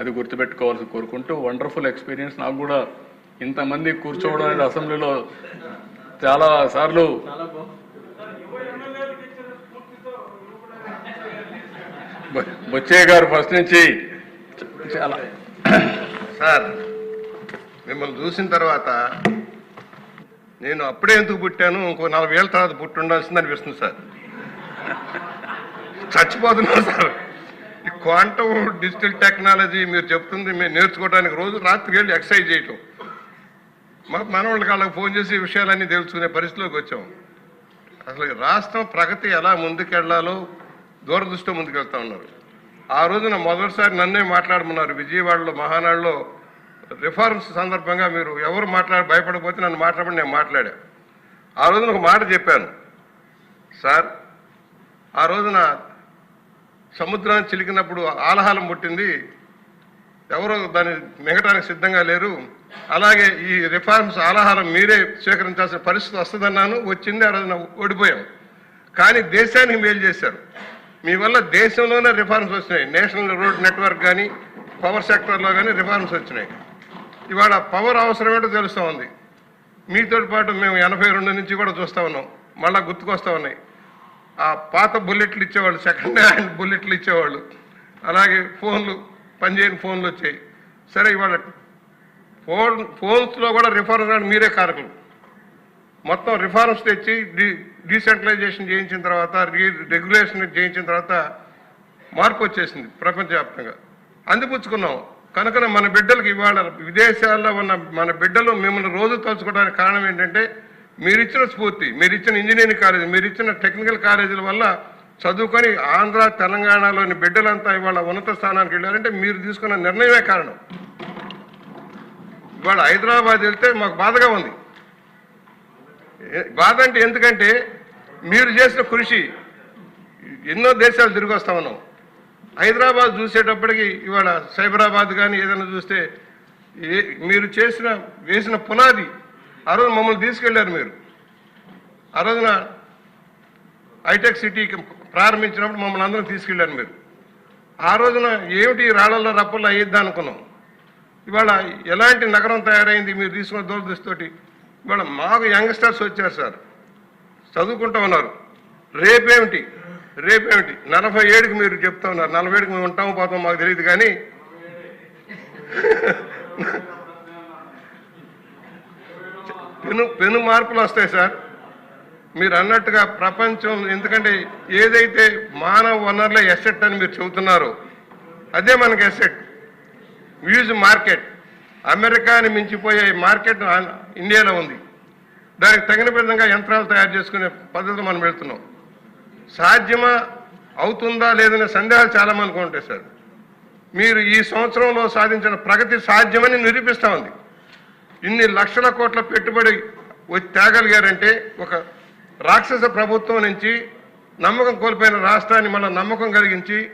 అది గుర్తుపెట్టుకోవాల్సి కోరుకుంటూ wonderful experience. నాకు కూడా ఇంతమంది కూర్చోవడం అనేది అసెంబ్లీలో చాలా సార్లు బొచ్చయ్య గారు ఫస్ట్ నుంచి చాలా సార్ మిమ్మల్ని చూసిన తర్వాత నేను అప్పుడే ఎందుకు పుట్టాను? ఇంకో నలభై ఏళ్ళ తర్వాత పుట్టి ఉండాల్సింది అనిపిస్తుంది సార్. చచ్చిపోతున్నాను సార్. క్వాంటమ్ డిజిటల్ టెక్నాలజీ మీరు చెప్తుంది మేము నేర్చుకోవడానికి రోజు రాత్రికి వెళ్ళి ఎక్సర్సైజ్ చేయటం. మా మనవాళ్ళకి వాళ్ళకి ఫోన్ చేసి విషయాలన్నీ తెలుసుకునే పరిస్థితిలోకి వచ్చాం. అసలు రాష్ట్రం ప్రగతి ఎలా ముందుకెళ్ళాలో దూరదృష్టితో ముందుకెళ్తా ఉన్నారు. ఆ రోజున మొదటిసారి నన్నే మాట్లాడమన్నారు. విజయవాడలో మహానాడులో రిఫార్మ్స్ సందర్భంగా మీరు ఎవరు మాట్లాడి భయపడకపోతే నన్ను మాట్లాడమని నేను మాట్లాడా. ఆ రోజున ఒక మాట చెప్పాను. సార్ ఆ రోజున సముద్రాన్ని చిలికినప్పుడు ఆలహాలం పుట్టింది. ఎవరో దాన్ని మిగటానికి సిద్ధంగా లేరు. అలాగే ఈ రిఫార్మ్స్ ఆలహారం మీరే స్వీకరించాల్సిన పరిస్థితి వస్తుందన్నాను. వచ్చింది ఆ రోజున ఓడిపోయాం. కానీ దేశానికి మేలు చేశారు. మీ వల్ల దేశంలోనే రిఫార్మ్స్ వచ్చినాయి. నేషనల్ రోడ్ నెట్వర్క్ కానీ పవర్ సెక్టర్లో కానీ రిఫార్మ్స్ వచ్చినాయి. ఇవాళ పవర్ అవసరమేటో తెలుస్తూ ఉంది. మీతో పాటు మేము ఎనభై రెండు నుంచి కూడా చూస్తూ ఉన్నాం. మళ్ళా గుర్తుకొస్తా ఉన్నాయి. ఆ పాత బుల్లెట్లు ఇచ్చేవాళ్ళు సెకండ్ హ్యాండ్ బుల్లెట్లు ఇచ్చేవాళ్ళు. అలాగే ఫోన్లు పనిచేయని ఫోన్లు వచ్చాయి. సరే ఇవాళ ఫోన్ ఫోన్స్లో కూడా రిఫార్మ్స్ అంటే మీరే కారకులు. మొత్తం రిఫార్మ్స్ తెచ్చి డీ డీసెంట్రలైజేషన్ చేయించిన తర్వాత రీ రెగ్యులేషన్ చేయించిన తర్వాత మార్పు వచ్చేసింది ప్రపంచవ్యాప్తంగా. అందిపుచ్చుకున్నాం కనుక మన బిడ్డలకు ఇవాళ విదేశాల్లో ఉన్న మన బిడ్డలు మిమ్మల్ని రోజు తలుచుకోవడానికి కారణం ఏంటంటే మీరిచ్చిన స్ఫూర్తి మీరిచ్చిన ఇంజనీరింగ్ కాలేజీ మీరిచ్చిన టెక్నికల్ కాలేజీల వల్ల చదువుకొని ఆంధ్ర తెలంగాణలోని బిడ్డలంతా ఇవాళ ఉన్నత స్థానానికి వెళ్ళారంటే మీరు తీసుకున్న నిర్ణయమే కారణం. ఇవాళ హైదరాబాద్ వెళ్తే మాకు బాధగా ఉంది. బాధ అంటే ఎందుకంటే మీరు చేసిన కృషి ఎన్నో దేశాలు తిరిగి వస్తా ఉన్నాం. హైదరాబాద్ చూసేటప్పటికి ఇవాళ సైబరాబాద్ కానీ ఏదైనా చూస్తే మీరు చేసిన వేసిన పునాది ఆ రోజు మమ్మల్ని తీసుకెళ్ళారు మీరు. ఆ రోజున హైటెక్ సిటీకి ప్రారంభించినప్పుడు మమ్మల్ని అందరం తీసుకెళ్ళారు మీరు. ఆ రోజున ఏమిటి రాళ్ళల్లో రాళ్ళలో రప్పల్లో అయ్యిద్దా అనుకున్నాం. ఇవాళ ఎలాంటి నగరం తయారైంది మీరు తీసుకున్న దూరదృష్టితోటి ఇవాళ మాకు యంగ్స్టర్స్ వచ్చారు సార్. చదువుకుంటా ఉన్నారు. రేపేమిటి రేపేమిటి నలభై ఏడుకి మీరు చెప్తా ఉన్నారు. నలభై ఏడుకి మేము ఉంటాము పోతాం మాకు తెలియదు కానీ పెను పెను మార్పులు వస్తాయి సార్. మీరు అన్నట్టుగా ప్రపంచం ఎందుకంటే ఏదైతే మానవ వనరుల ఎసెట్ అని మీరు చెబుతున్నారో అదే మనకి ఎసెట్ వ్యూజ్ మార్కెట్ అమెరికాని మించిపోయే మార్కెట్ ఇండియాలో ఉంది. దానికి తగిన విధంగా యంత్రాలు తయారు చేసుకునే పద్ధతులు మనం వెళ్తున్నాం. సాధ్యమా అవుతుందా లేదనే సందేహాలు చాలామందికి ఉంటాయి సార్. మీరు ఈ సంవత్సరంలో సాధించిన ప్రగతి సాధ్యమని నిరూపిస్తా ఉంది. ఇన్ని లక్షల కోట్ల పెట్టుబడి తేగలిగారంటే ఒక రాక్షస ప్రభుత్వం నుంచి నమ్మకం కోల్పోయిన రాష్ట్రాన్ని మళ్ళీ నమ్మకం కలిగించి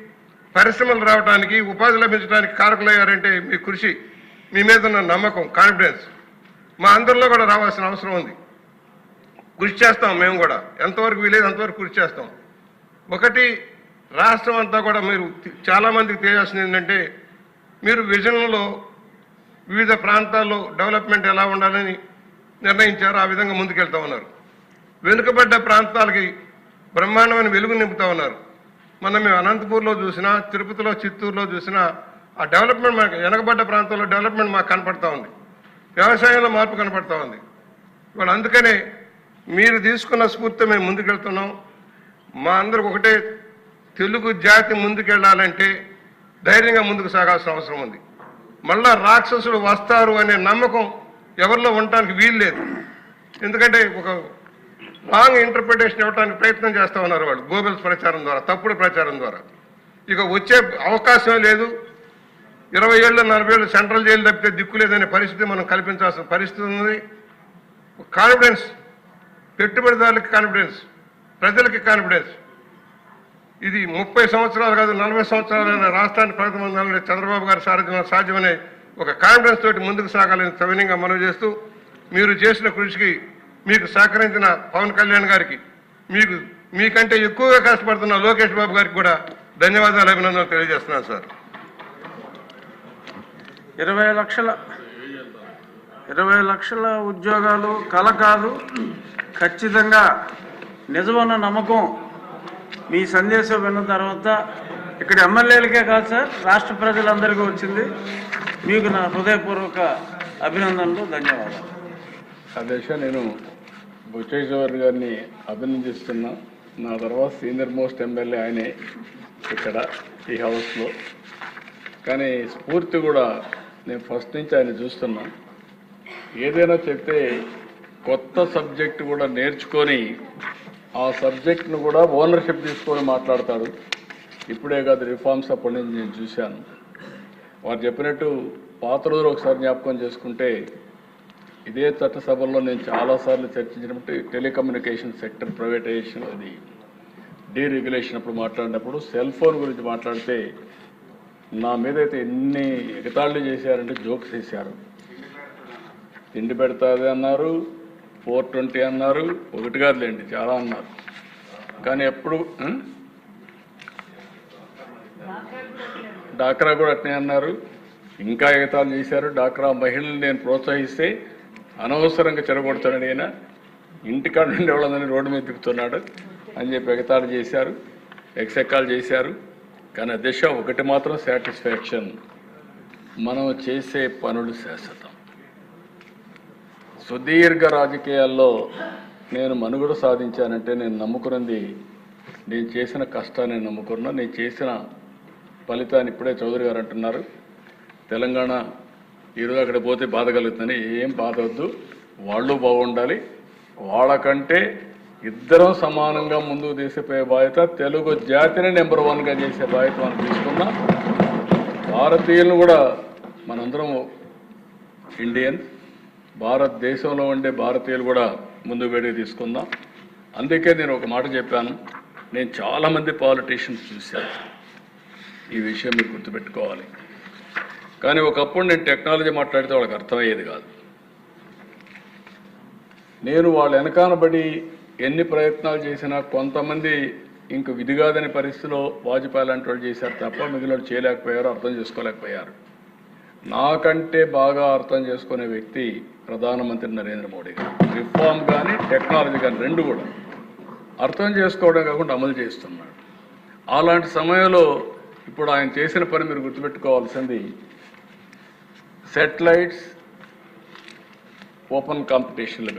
పరిశ్రమలు రావడానికి ఉపాధి లభించడానికి కారకులయ్యారంటే మీ కృషి మీ మీద ఉన్న నమ్మకం కాన్ఫిడెన్స్ మా అందరిలో కూడా రావాల్సిన అవసరం ఉంది. కృషి చేస్తాం మేము కూడా. ఎంతవరకు వీలేదు అంతవరకు కృషి చేస్తాం. ఒకటి రాష్ట్రం అంతా కూడా మీరు చాలామందికి తెలియాల్సింది ఏంటంటే మీరు విజన్లో వివిధ ప్రాంతాల్లో డెవలప్మెంట్ ఎలా ఉండాలని నిర్ణయించారు ఆ విధంగా ముందుకెళ్తా ఉన్నారు. వెనుకబడ్డ ప్రాంతాలకి బ్రహ్మాండమైన వెలుగు నింపుతా ఉన్నారు. మనం మేము అనంతపూర్లో చూసినా తిరుపతిలో చిత్తూరులో చూసినా ఆ డెవలప్మెంట్ మనకు వెనకబడ్డ ప్రాంతంలో డెవలప్మెంట్ మాకు కనపడతా ఉంది. వ్యవసాయంలో మార్పు కనపడతా ఉంది. ఇవాళ అందుకనే మీరు తీసుకున్న స్ఫూర్తి మేము ముందుకెళ్తున్నాం. మా అందరికి ఒకటే తెలుగు జాతి ముందుకెళ్ళాలంటే ధైర్యంగా ముందుకు సాగాల్సిన అవసరం ఉంది. మళ్ళా రాక్షసులు వస్తారు అనే నమ్మకం ఎవరిలో ఉండటానికి వీలు లేదు. ఎందుకంటే ఒక రాంగ్ ఇంటర్ప్రిటేషన్ ఇవ్వడానికి ప్రయత్నం చేస్తూ ఉన్నారు వాళ్ళు గోబెల్స్ ప్రచారం ద్వారా తప్పుడు ప్రచారం ద్వారా. ఇక వచ్చే అవకాశం లేదు. ఇరవై ఏళ్ళు నలభై ఏళ్ళు సెంట్రల్ జైలు తప్పితే దిక్కు లేదనే పరిస్థితి మనం కల్పించాల్సిన పరిస్థితి ఉంది. కాన్ఫిడెన్స్ పెట్టుబడిదారులకి కాన్ఫిడెన్స్ ప్రజలకి కాన్ఫిడెన్స్ ఇది ముప్పై సంవత్సరాలు కాదు నలభై సంవత్సరాలైన రాష్ట్రాన్ని ప్రగతి పొందాలని చంద్రబాబు గారి సారథ్యం సాధ్యమనే ఒక కాన్ఫిడెన్స్ తోటి ముందుకు సాగాలని సవినీయంగా మనవి చేస్తూ మీరు చేసిన కృషికి మీకు సహకరించిన పవన్ కళ్యాణ్ గారికి మీకు మీకంటే ఎక్కువగా కష్టపడుతున్న లోకేష్ బాబు గారికి కూడా ధన్యవాదాలు అభినందనలు తెలియజేస్తున్నాను సార్. ఇరవై లక్షల ఇరవై లక్షల ఉద్యోగాలు కల కాదు ఖచ్చితంగా నిజమన్న నమ్మకం మీ సందేశం విన్న తర్వాత ఇక్కడ ఎమ్మెల్యేలకే కాదు సార్ రాష్ట్ర ప్రజలందరికీ వచ్చింది. మీకు నా హృదయపూర్వక అభినందనలు ధన్యవాదాలు. అధ్యక్ష నేను బుచ్చేశ్వర్ గారిని అభినందిస్తున్నా. నా తర్వాత సీనియర్ మోస్ట్ ఎమ్మెల్యే ఆయనే ఇక్కడ ఈ హౌస్లో. కానీ స్ఫూర్తి కూడా నేను ఫస్ట్ నుంచి ఆయన చూస్తున్నా. ఏదైనా చెప్తే కొత్త సబ్జెక్ట్ కూడా నేర్చుకొని ఆ సబ్జెక్ట్ను కూడా ఓనర్షిప్ తీసుకొని మాట్లాడతాడు ఇప్పుడే కాదు రిఫార్మ్స్ అప్పటి నుంచి నేను చూశాను. వారు చెప్పినట్టు పాత రోజులు ఒకసారి జ్ఞాపకం చేసుకుంటే ఇదే చట్టసభల్లో నేను చాలాసార్లు చర్చించినప్పుడు టెలికమ్యూనికేషన్ సెక్టర్ ప్రైవేటైజేషన్ అది డీరెగ్యులేషన్ అప్పుడు మాట్లాడినప్పుడు సెల్ ఫోన్ గురించి మాట్లాడితే నా మీద అయితే ఎన్ని ఎగతాళి చేశారంటే జోక్స్ వేశారు. తిండి పెడతాది అన్నారు. ఫోర్ ట్వంటీ అన్నారు ఒకటి కాదులేండి చాలా అన్నారు. కానీ ఎప్పుడు డాక్రా కూడా అట్నే అన్నారు. ఇంకా ఎగతాలు చేశారు. డాక్రా మహిళలు నేను ప్రోత్సహిస్తే అనవసరంగా చెరగొడతానని ఆయన ఇంటికాడ నుండి ఎవడందని రోడ్డు మీద తిప్పుతున్నాడు అని చెప్పి ఎగతాలు చేశారు. ఎక్సెక్కాలు చేశారు. కానీ అధ్యక్ష ఒకటి మాత్రం సాటిస్ఫాక్షన్. మనం చేసే పనులు శాశ్వతం. సుదీర్ఘ రాజకీయాల్లో నేను మనుగడ సాధించానంటే నేను నమ్ముకున్నది నేను చేసిన కష్టాన్ని నమ్ముకున్నా నేను చేసిన ఫలితాన్ని ఇప్పుడే చౌదరి గారు అంటున్నారు. తెలంగాణ ఈరోజు అక్కడ పోతే బాధ కలుగుతుందని ఏం బాధ వద్దు. వాళ్ళు బాగుండాలి. వాళ్ళకంటే ఇద్దరం సమానంగా ముందుకు తీసిపోయే బాధ్యత తెలుగు జాతిని నెంబర్ వన్గా చేసే బాధ్యత మనం తీసుకున్నాం. భారతీయులను కూడా మనందరం ఇండియన్ భారతదేశంలో ఉండే భారతీయులు కూడా ముందు వేడికి తీసుకుందాం. అందుకే నేను ఒక మాట చెప్పాను. నేను చాలామంది పాలిటీషియన్స్ చూశాను. ఈ విషయం మీరు గుర్తుపెట్టుకోవాలి. కానీ ఒకప్పుడు నేను టెక్నాలజీ మాట్లాడితే వాళ్ళకి అర్థమయ్యేది కాదు. నేను వాళ్ళ వెనకానబడి ఎన్ని ప్రయత్నాలు చేసినా కొంతమంది ఇంక విధి కాదని పరిస్థితిలో వాజ్పేయి లాంటి వాళ్ళు చేశారు తప్ప మిగిలిన చేయలేకపోయారు అర్థం చేసుకోలేకపోయారు. నాకంటే బాగా అర్థం చేసుకునే వ్యక్తి ప్రధానమంత్రి నరేంద్ర మోడీ గారు. రిఫార్మ్ కానీ టెక్నాలజీ కానీ రెండు కూడా అర్థం చేసుకోవడం కాకుండా అమలు చేస్తున్నాడు అలాంటి సమయంలో ఇప్పుడు ఆయన చేసిన పని మీరు గుర్తుపెట్టుకోవాల్సింది సెటిలైట్స్ ఓపెన్ కాంపిటీషన్లు